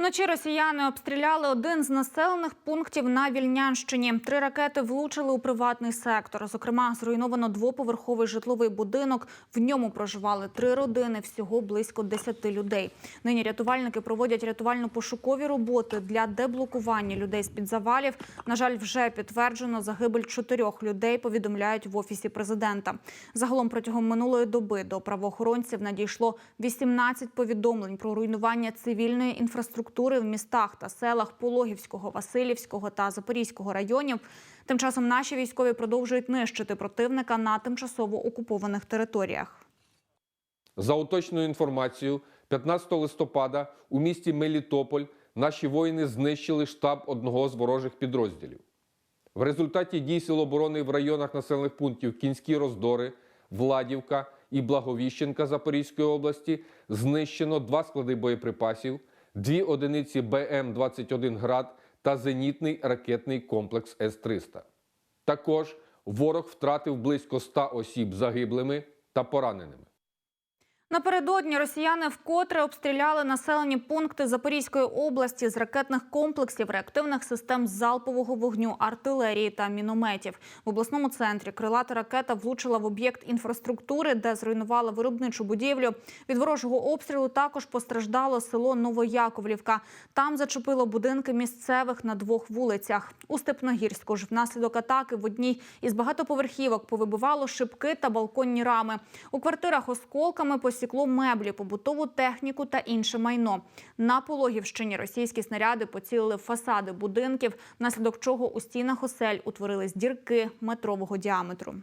Вночі росіяни обстріляли один з населених пунктів на Вільнянщині. Три ракети влучили у приватний сектор. Зокрема, зруйновано двоповерховий житловий будинок. В ньому проживали три родини, всього близько 10 людей. Нині рятувальники проводять рятувально-пошукові роботи для деблокування людей з-під завалів. На жаль, вже підтверджено загибель чотирьох людей. Повідомляють в офісі президента. Загалом протягом минулої доби до правоохоронців надійшло 18 повідомлень про руйнування цивільної інфраструктури в містах та селах Пологівського, Васильівського та Запорізького районів. Тим часом наші військові продовжують нищити противника на тимчасово окупованих територіях. За уточною інформацією, 15 листопада у місті Мелітополь наші воїни знищили штаб одного з ворожих підрозділів. В результаті дій Сил оборони в районах населених пунктів Кінські Роздори, Владівка і Благовіщенка Запорізької області знищено два склади боєприпасів, дві одиниці БМ-21 «Град» та зенітний ракетний комплекс С-300. Також ворог втратив близько 100 осіб загиблими та пораненими. Напередодні росіяни вкотре обстріляли населені пункти Запорізької області з ракетних комплексів, реактивних систем залпового вогню, артилерії та мінометів. В обласному центрі крилата ракета влучила в об'єкт інфраструктури, де зруйнувала виробничу будівлю. Від ворожого обстрілу також постраждало село Новояковлівка. Там зачепило будинки місцевих на двох вулицях. У Степногірську ж внаслідок атаки в одній із багатоповерхівок повибивало шибки та балконні рами. У квартирах осколками посікло меблі, побутову техніку та інше майно. На Пологівщині російські снаряди поцілили фасади будинків, внаслідок чого у стінах осель утворились дірки метрового діаметру.